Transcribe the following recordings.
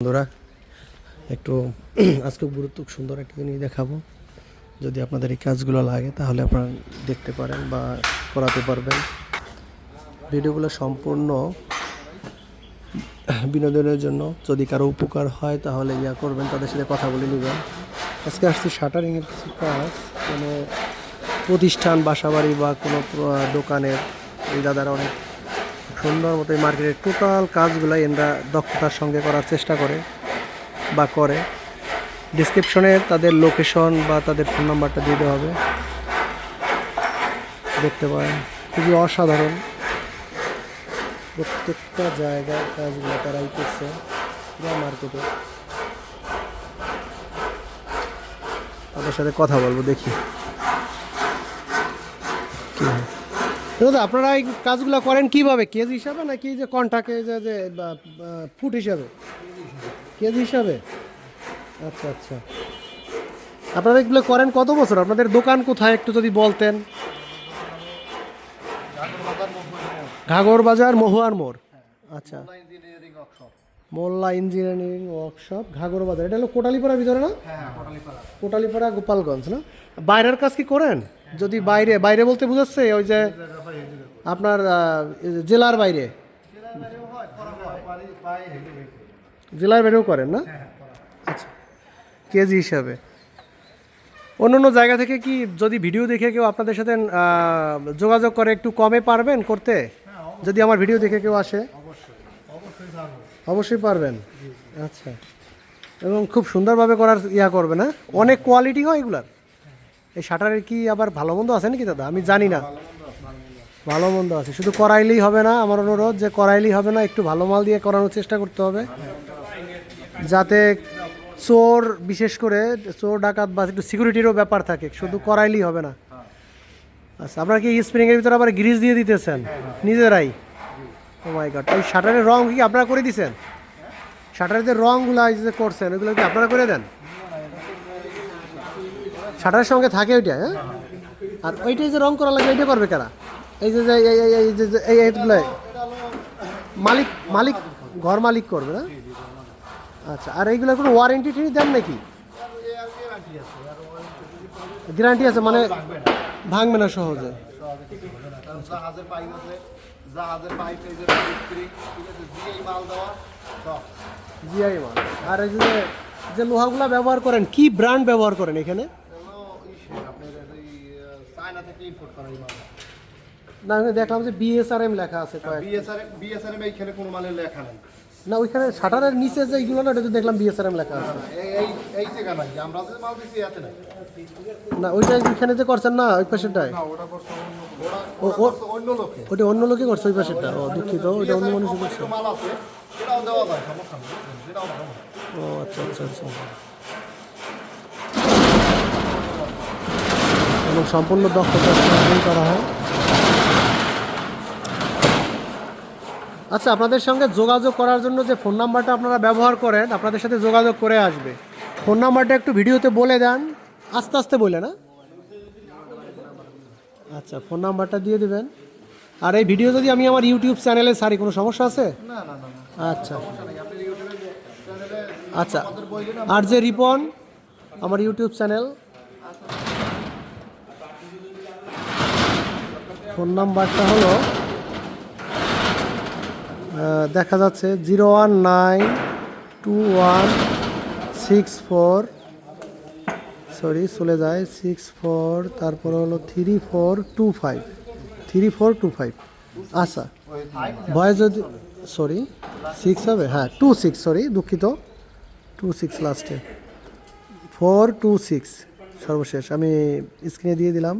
বন্ধুরা, একটু আজকে গুরুত্ব সুন্দর একটা জিনিস দেখাবো। যদি আপনাদের এই কাজগুলো লাগে, তাহলে আপনারা দেখতে পারেন বা করাতে পারবেন। ভিডিওগুলো সম্পূর্ণ বিনোদনের জন্য। যদি কারও উপকার হয়, তাহলে ইয়া করবেন, তাদের সাথে কথা বলে নেবেন। আজকে আসছি শাটারিংয়ের কিছু কাজ কোনো প্রতিষ্ঠান, বাসাবাড়ি বা কোনো দোকানের। এই দাদারা অনেক সুন্দর মতো এই মার্কেটের টোটাল কাজগুলো এনরা দক্ষতার সঙ্গে করার চেষ্টা করে বা করে। ডিসক্রিপশনে তাদের লোকেশন বা তাদের ফোন নাম্বারটা দিয়ে দেওয়া হবে। দেখতে পারেন, খুবই অসাধারণ। প্রত্যেকটা জায়গায় কাজগুলো তারাই করছে মার্কেটে। তাদের সাথে কথা বলব, দেখি কি হয় দাদা আপনারা এই কাজগুলো করেন কীভাবে? কেজি হিসাবে নাকি যে কন্টাকে যে যে ফুট হিসাবে? কেজি হিসাবে? আচ্ছা আচ্ছা। আপনারা এগুলো করেন কত বছর? আপনাদের দোকান কোথায় একটু যদি বলতেন? ঘাগর বাজার মহুয়ার মোড়। আচ্ছা। মোল্লা ইঞ্জিনিয়ারিং ওয়ার্কশপ ঘাগর বাজার। এটা হলো কোটালিপাড়ার ভিতরে না? কোটালিপাড়া গোপালগঞ্জ না? বাইরের কাজ কি করেন? যদি বাইরে বাইরে বলতে বুঝাচ্ছে ওই যে আপনার জেলার বাইরে? জেলার বাইরেও করেন না? আচ্ছা কেজি হিসাবে। অন্য অন্য জায়গা থেকে কি যদি ভিডিও দেখে কেউ আপনাদের সাথে যোগাযোগ করে একটু কমে পারবেন করতে? যদি আমার ভিডিও দেখে কেউ আসে? অবশ্যই পারবেন। আচ্ছা এবং খুব সুন্দরভাবে করার ইয়া করবে না? অনেক কোয়ালিটি হয় এগুলার। এই শাটারের কি আবার ভালো মন্দ আছে নাকি দাদা? আমি জানি না। ভালো মন্দ আছে। শুধু করাইলেই হবে না, আমার অনুরোধ যে করাইলেই হবে না, একটু ভালো মাল দিয়ে করানোর চেষ্টা করতে হবে। যাতে চোর, বিশেষ করে চোর, ডাকাত বা একটু সিকিউরিটিরও ব্যাপার থাকে, শুধু করাইলেই হবে না। আচ্ছা আপনারা কি স্প্রিংয়ের ভিতরে আবার গ্রিজ দিয়ে দিতেছেন? নিজেরাই? ও মাই গড এই শাটারের রং কি আপনারা করে দিছেন? শাটারের যে এই যে করছেন ওইগুলো কি আপনারা করে দেন? শাটারের সঙ্গে থাকে ওইটা হ্যাঁ? আর ওইটাই যে রং করা লাগে ওইটা করবে কারা? এই যে এই যে এই এইগুলো মালিক মালিক, ঘর মালিক করবে না? আচ্ছা আর এইগুলো কোনো ওয়ারেন্টি টি দেন নাকি? গ্যারান্টি আছে মানে ভাঙবে না সহজে। জিআই মাল। আর এই যে যে লোহাগুলো ব্যবহার করেন, কি ব্র্যান্ড ব্যবহার করেন এখানে? না আমি দেখলাম যে বিএসআরএম লেখা আছে কয়েক বিএসআর বিএসআর এইখানে কোনো মালের লেখা নেই। না ওইখানে শাটারের নিচে যে না ওটা দেখলাম বিএসআরএম লেখা আছে। এই এই এই জায়গা নাই আমরা যে মাল দিচ্ছি এতে নাই। না ওইটা ওইখানে যে করছেন না ওই পাশেরটায়? না ওটা করছে অন্য লোকে ওটা অন্য লোকে। করছে ওই পাশেরটা? ও দুঃখিত ওইটা অন্য মানুষ করছে মাল আছে সেটাও দেওয়া যায় সমস্যা নেই সেটাও ও আচ্ছা আচ্ছা আচ্ছা। এবং সম্পূর্ণ দক্ষতা করা হয়। আচ্ছা আপনাদের সঙ্গে যোগাযোগ করার জন্য যে ফোন নাম্বারটা আপনারা ব্যবহার করেন আপনাদের সাথে যোগাযোগ করে আসবে। ফোন নাম্বারটা একটু ভিডিওতে বলে দেন। আস্তে আস্তে বলে না আচ্ছা ফোন নাম্বারটা দিয়ে দেবেন। আর এই ভিডিও যদি আমি আমার ইউটিউব চ্যানেলে সারি কোনো সমস্যা আছে? আচ্ছা। আচ্ছা। আর যে রিপন আমার ইউটিউব চ্যানেল। ফোন নাম্বারটা হলো দেখা যাচ্ছে zero one nine two one six four, sorry, চলে যায় সিক্স ফোর, তারপর হলো three four two five, three four two five. আচ্ছা ভয় যদি, সরি, সিক্স হবে? হ্যাঁ টু সিক্স, সরি, দুঃখিত। টু সিক্স লাস্টে ফোর টু সিক্স, সর্বশেষ। আমি স্ক্রিনে দিয়ে দিলাম।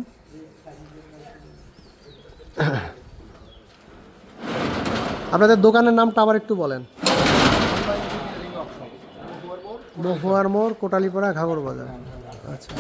আপনাদের দোকানের নামটা আবার একটু বলেন। মহুয়ার মোড়। কোটালিপাড়া ঘাগর বাজার আচ্ছা।